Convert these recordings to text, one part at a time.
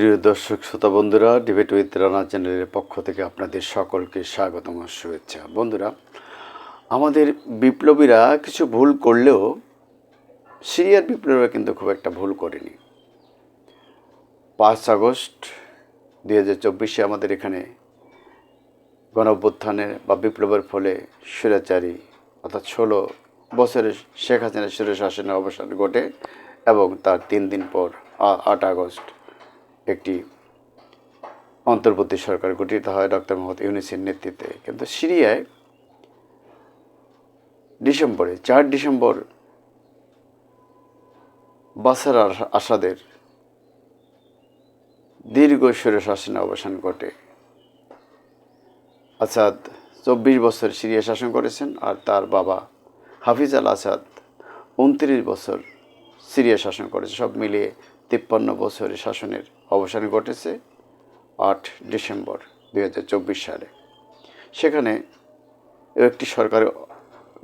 প্রিয় দর্শক, শ্রোতা বন্ধুরা ডিবেট উইথ রানা চ্যানেলের পক্ষ থেকে আপনাদের সকলকে স্বাগতম শুভেচ্ছা। বন্ধুরা, আমাদের বিপ্লবীরা কিছু ভুল করলেও সিরিয়ার বিপ্লবীরা কিন্তু খুব একটা ভুল করেনি। পাঁচ আগস্ট দুই হাজার চব্বিশে আমাদের এখানে গণঅভ্যুত্থানের বা বিপ্লবের ফলে স্বৈরাচারী অর্থাৎ ষোলো বছরের শেখ হাসিনার সুরের শাসনের অবসান ঘটে এবং তার তিন দিন পর আট আগস্ট একটি অন্তর্বর্তী সরকার গঠিত হয় ডক্টর মোহাম্মদ ইউনিসের নেতৃত্বে। কিন্তু সিরিয়ায় ডিসেম্বরে, চার ডিসেম্বর বাসার আসাদের দীর্ঘ সুরের শাসনের অবসান ঘটে। আসাদ চব্বিশ বছর সিরিয়া শাসন করেছেন আর তার বাবা হাফিজ আল আসাদ উনত্রিশ বছর সিরিয়া শাসন করেছে। সব মিলিয়ে তিপ্পান্ন বছরের শাসনের অবসান ঘটেছে আট ডিসেম্বর দু হাজার চব্বিশ সালে। সেখানে একটি সরকার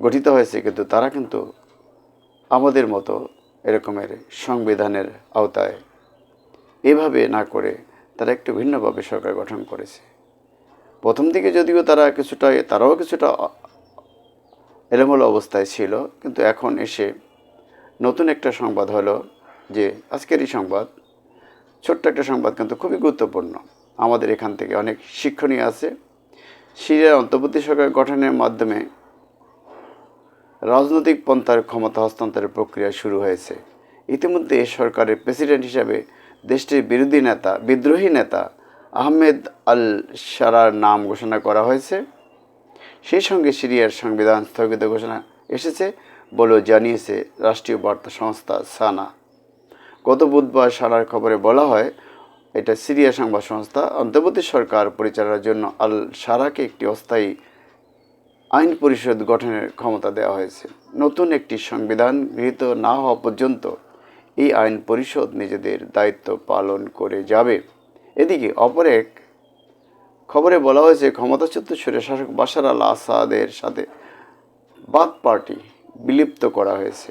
গঠিত হয়েছে, কিন্তু তারা কিন্তু আমাদের মতো এরকমের সংবিধানের আওতায় এভাবে না করে তারা একটু ভিন্নভাবে সরকার গঠন করেছে। প্রথম দিকে যদিও তারা কিছুটা, তারাও কিছুটা এলোমেলো অবস্থায় ছিল, কিন্তু এখন এসে নতুন একটা সংবাদ হলো যে আজকেরই সংবাদ ছোট্ট একটা সংবাদ কিন্তু খুবই গুরুত্বপূর্ণ। আমাদের এখান থেকে অনেক শিক্ষণীয় আছে। সিরিয়ার অন্তর্বর্তী সরকার গঠনের মাধ্যমে রাজনৈতিক পন্থার ক্ষমতা হস্তান্তরের প্রক্রিয়া শুরু হয়েছে। ইতিমধ্যে সরকারের প্রেসিডেন্ট হিসাবে দেশটির বিরোধী নেতা, বিদ্রোহী নেতা আহমেদ আল সারার নাম ঘোষণা করা হয়েছে। সেই সঙ্গে সিরিয়ার সংবিধান স্থগিত ঘোষণা এসেছে বলেও জানিয়েছে রাষ্ট্রীয় বার্তা সংস্থা সানা। গত বুধবার সারার খবরে বলা হয়, এটা সিরিয়া সংবাদ সংস্থা অন্তর্বর্তী সরকার পরিচালনার জন্য আল সারাকে একটি অস্থায়ী আইন পরিষদ গঠনের ক্ষমতা দেওয়া হয়েছে। নতুন একটি সংবিধান গৃহীত না হওয়া পর্যন্ত এই আইন পরিষদ নিজেদের দায়িত্ব পালন করে যাবে। এদিকে অপর এক খবরে বলা হয়েছে, ক্ষমতাচ্যুত সুরে শাসক বাশার আল আসাদের সাথে বাদ পার্টি বিলুপ্ত করা হয়েছে।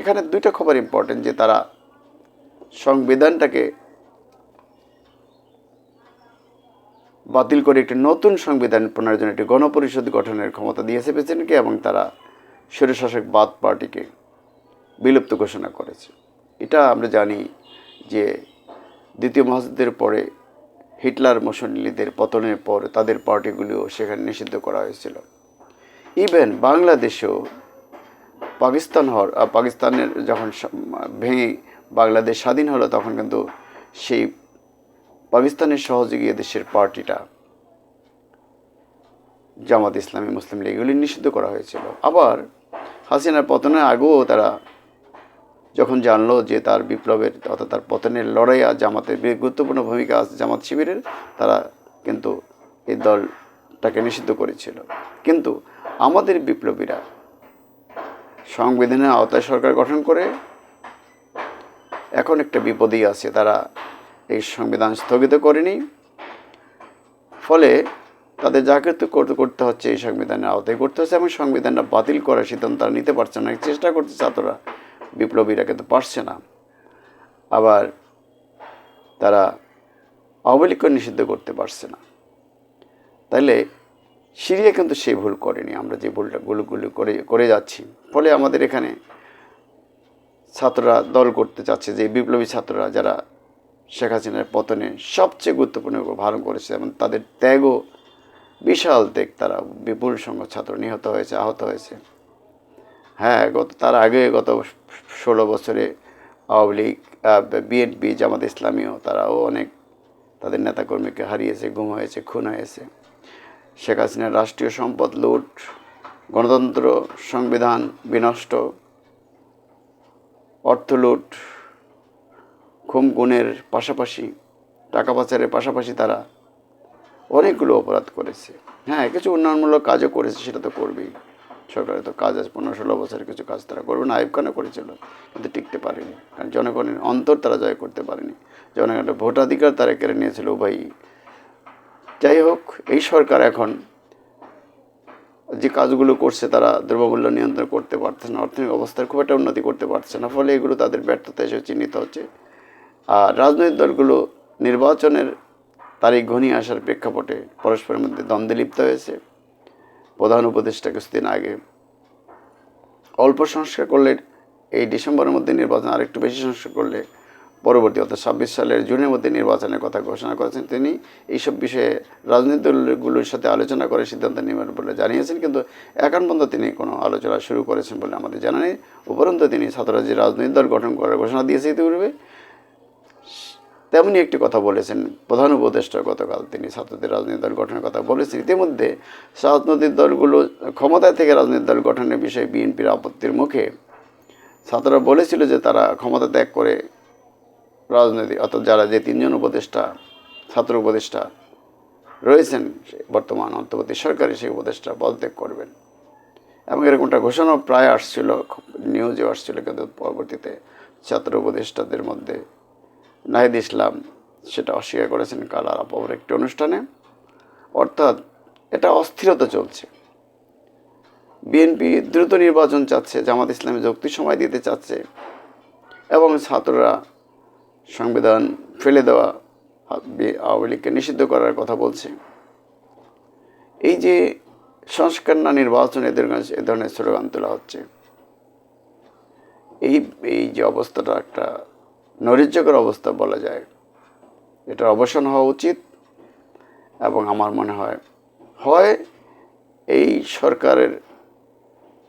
এখানে দুইটা খবর ইম্পর্টেন্ট যে তারা সংবিধানটাকে বাতিল করে একটি নতুন সংবিধান প্রণয়নের জন্য একটি গণপরিষদ গঠনের ক্ষমতা দিয়েছে প্রেসিডেন্টকে এবং তারা স্বৈরশাসক বাদ পার্টিকে বিলুপ্ত ঘোষণা করেছে। এটা আমরা জানি যে দ্বিতীয় মহাযুদ্ধের পরে হিটলার মুসলিমদের পতনের পর তাদের পার্টিগুলিও সেখানে নিষিদ্ধ করা হয়েছিল। ইভেন বাংলাদেশেও পাকিস্তান হওয়ার, পাকিস্তানের যখন ভেঙে বাংলাদেশ স্বাধীন হলো, তখন কিন্তু সেই পাকিস্তানের সহযোগী দেশের পার্টিটা জামাত ইসলামী, মুসলিম লীগ এগুলি নিষিদ্ধ করা হয়েছিল। আবার হাসিনার পতনের আগেও তারা যখন জানলো যে তার বিপ্লবের অর্থাৎ তার পতনের লড়াই আর জামাতের বেশ গুরুত্বপূর্ণ ভূমিকা আছে জামাত শিবিরের, তারা কিন্তু এই দলটাকে নিষিদ্ধ করেছিল। কিন্তু আমাদের বিপ্লবীরা সংবিধানের আওতায় সরকার গঠন করে এখন একটা বিপদেই আছে, তারা এই সংবিধান স্থগিত করেনি। ফলে তাদের যা কিছু করতে করতে হচ্ছে এই সংবিধানের আওতায় করতে হচ্ছে এবং সংবিধানটা বাতিল করার সিদ্ধান্ত তারা নিতে পারছে না। চেষ্টা করছে ছাত্ররা, বিপ্লবীরা কিন্তু পারছে না। আবার তারা আওয়ামী নিষিদ্ধ করতে পারছে না। তাইলে সিরিয়া কিন্তু সেই ভুল করেনি, আমরা যে ভুলটা গুলোগুলো করে করে যাচ্ছি। ফলে আমাদের এখানে ছাত্ররা দল করতে চাচ্ছে, যে বিপ্লবী ছাত্ররা যারা শেখ হাসিনার পতনে সবচেয়ে গুরুত্বপূর্ণ ভালো করেছে এবং তাদের ত্যাগও বিশাল ত্যাগ, তারা বিপুল সংখ্যক ছাত্র নিহত হয়েছে, আহত হয়েছে। হ্যাঁ গত, তার আগে গত ষোলো বছরে আওয়ামী লীগ বিএনপি, জামাত ইসলামীও তারাও অনেক তাদের নেতাকর্মীকে হারিয়েছে, গুম হয়েছে, খুন হয়েছে। শেখ হাসিনার রাষ্ট্রীয় সম্পদ লুট, গণতন্ত্র সংবিধান বিনষ্ট অর্থ লুট খুম গুণের পাশাপাশি, টাকা পাচারের পাশাপাশি তারা অনেকগুলো অপরাধ করেছে। হ্যাঁ কিছু উন্নয়নমূলক কাজও করেছে, সেটা তো করবেই। সরকারের তো কাজ আছে, পনেরো ষোলো বছরের কিছু কাজ তারা করবে না আইব করেছিল, কিন্তু টিকতে পারেনি। কারণ জনগণের অন্তর তারা জয় করতে পারেনি। জনগণের ভোটাধিকার তারা কেড়ে নিয়েছিল, উভয়ই। যাই হোক, এই সরকার এখন যে কাজগুলো করছে তারা দ্রব্যমূল্য নিয়ন্ত্রণ করতে পারছে না, অর্থনৈতিক অবস্থার খুব একটা উন্নতি করতে পারছে না, ফলে এগুলো তাদের ব্যর্থতা হিসেবে চিহ্নিত হচ্ছে। আর রাজনৈতিক দলগুলো নির্বাচনের তারিখ ঘনিয়ে আসার প্রেক্ষাপটে পরস্পরের মধ্যে দ্বন্দ্বে লিপ্ত হয়েছে। প্রধান উপদেষ্টা কিছুদিন আগে অল্প সংস্কার করলে এই ডিসেম্বরের মধ্যে নির্বাচন আরেকটু বেশি সংস্কার করলে পরবর্তী অর্থাৎ ছাব্বিশ সালের জুনের মধ্যে নির্বাচনের কথা ঘোষণা করেছেন তিনি। এইসব বিষয়ে রাজনৈতিক দলগুলোর সাথে আলোচনা করে সিদ্ধান্ত নেবেন বলে জানিয়েছেন। কিন্তু এখন পর্যন্ত তিনি কোনো আলোচনা শুরু করেছেন বলে আমাদের জানা নেই। উপরন্তু তিনি ছাত্ররা যে রাজনৈতিক দল গঠন করার ঘোষণা দিয়েছে ইতিপূর্বে। তেমনি একটি কথা বলেছেন প্রধান উপদেষ্টা গতকাল। তিনি ছাত্রদের রাজনৈতিক দল গঠনের কথা বলেছেন। ইতিমধ্যে রাজনৈতিক দলগুলো ক্ষমতায় থেকে রাজনৈতিক দল গঠনের বিষয়ে বিএনপির আপত্তির মুখে। ছাত্ররা বলেছিল যে তারা ক্ষমতা ত্যাগ করে রাজনৈতিক, অর্থাৎ যারা যে তিনজন উপদেষ্টা, ছাত্র উপদেষ্টা রয়েছেন বর্তমান অন্তর্বর্তী সরকারি সেই উপদেষ্টা পদত্যাগ করবেন। এবং এরকমটা ঘোষণা প্রায় আসছিল নিউজেও আসছিল, কিন্তু পরবর্তীতে ছাত্র উপদেষ্টাদের মধ্যে নাহিদ ইসলাম সেটা অস্বীকার করেছেন কাল আর অপর একটি অনুষ্ঠানে। অর্থাৎ এটা অস্থিরতা চলছে। বিএনপি দ্রুত নির্বাচন চাচ্ছে, জামাত ইসলামী যুক্তি সময় দিতে চাচ্ছে, এবং ছাত্ররা সংবিধান ফেলে দেওয়া আওয়ামী লীগকে নিষিদ্ধ করার কথা বলছে। এই যে সংস্কার না নির্বাচন, এদের এ ধরনের স্লোগান তোলা হচ্ছে। এই এই যে অবস্থাটা একটা নৈরাজ্যকর অবস্থা বলা যায়। এটার অবসান হওয়া উচিত এবং আমার মনে হয় হয় এই সরকারের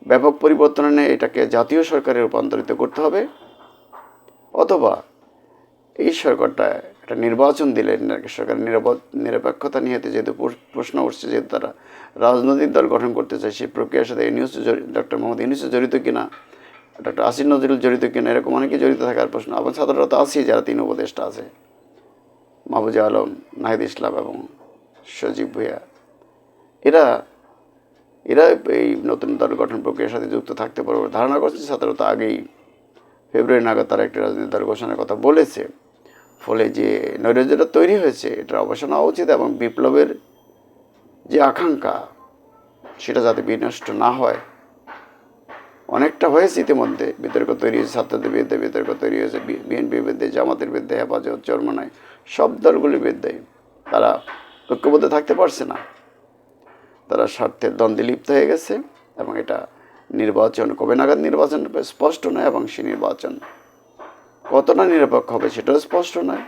ব্যাপক পরিবর্তন এনে এটাকে জাতীয় সরকারে রূপান্তরিত করতে হবে অথবা এই সরকারটা একটা নির্বাচন দিলে সরকারের নিরাপদ, নিরপেক্ষতা নিয়ে যেহেতু প্রশ্ন উঠছে, যেহেতু তারা রাজনৈতিক দল গঠন করতে চায়, সেই প্রক্রিয়ার সাথে ইউনিউস ডক্টর মোহাম্মদ ইউনিউস জড়িত কিনা ডক্টর আসির নজরুল জড়িত কিনা, এরকম অনেকে জড়িত থাকার প্রশ্ন। আবার ছাত্ররা তো যারা তিন উপদেষ্টা আছে, মাহবুজা আলম, নাহিদ ইসলাম এবং সজীব ভুইয়া। এরা এরা এই নতুন দল গঠন প্রক্রিয়ার সাথে যুক্ত থাকতে পারবে ধারণা করছে। ছাত্ররা তো আগেই ফেব্রুয়ারি নাগাদ তারা একটি রাজনৈতিক দল ঘোষণার কথা বলেছে। ফলে যে নৈরাজ্যটা তৈরি হয়েছে এটার অবসান হওয়া উচিত এবং বিপ্লবের যে আকাঙ্ক্ষা, সেটা যাতে বিনষ্ট না হয়। অনেকটা হয়েছে ইতিমধ্যে, বিতর্ক তৈরি হয়েছে, ছাত্রদের বিরুদ্ধে বিতর্ক তৈরি হয়েছে বিএনপির বিরুদ্ধে, জামাতের বিরুদ্ধে, হেফাজত, চরমনায়, সব দলগুলির বিরুদ্ধে। তারা ঐক্যবদ্ধ থাকতে পারছে না। তারা স্বার্থের দ্বন্দ্বে লিপ্ত হয়ে গেছে এবং এটা নির্বাচন, কবে নাগাদ নির্বাচন স্পষ্ট নয় এবং সে নির্বাচন কতটা নিরপেক্ষ হবে সেটাও স্পষ্ট নয়।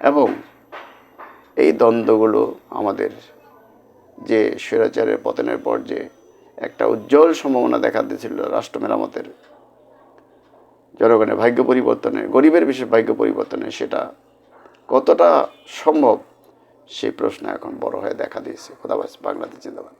এবং এই দ্বন্দ্বগুলো আমাদের যে স্বৈরাচারের পতনের পর যে একটা উজ্জ্বল সম্ভাবনা দেখা দিয়েছিল রাষ্ট্র মেরামতের, জনগণের ভাগ্য পরিবর্তনে, গরিবের বিশেষ ভাগ্য পরিবর্তনে, সেটা কতটা সম্ভব, সেই প্রশ্ন এখন বড় হয়ে দেখা দিয়েছে। খোদাবাস বাংলাদেশ জিন্দাবাদ।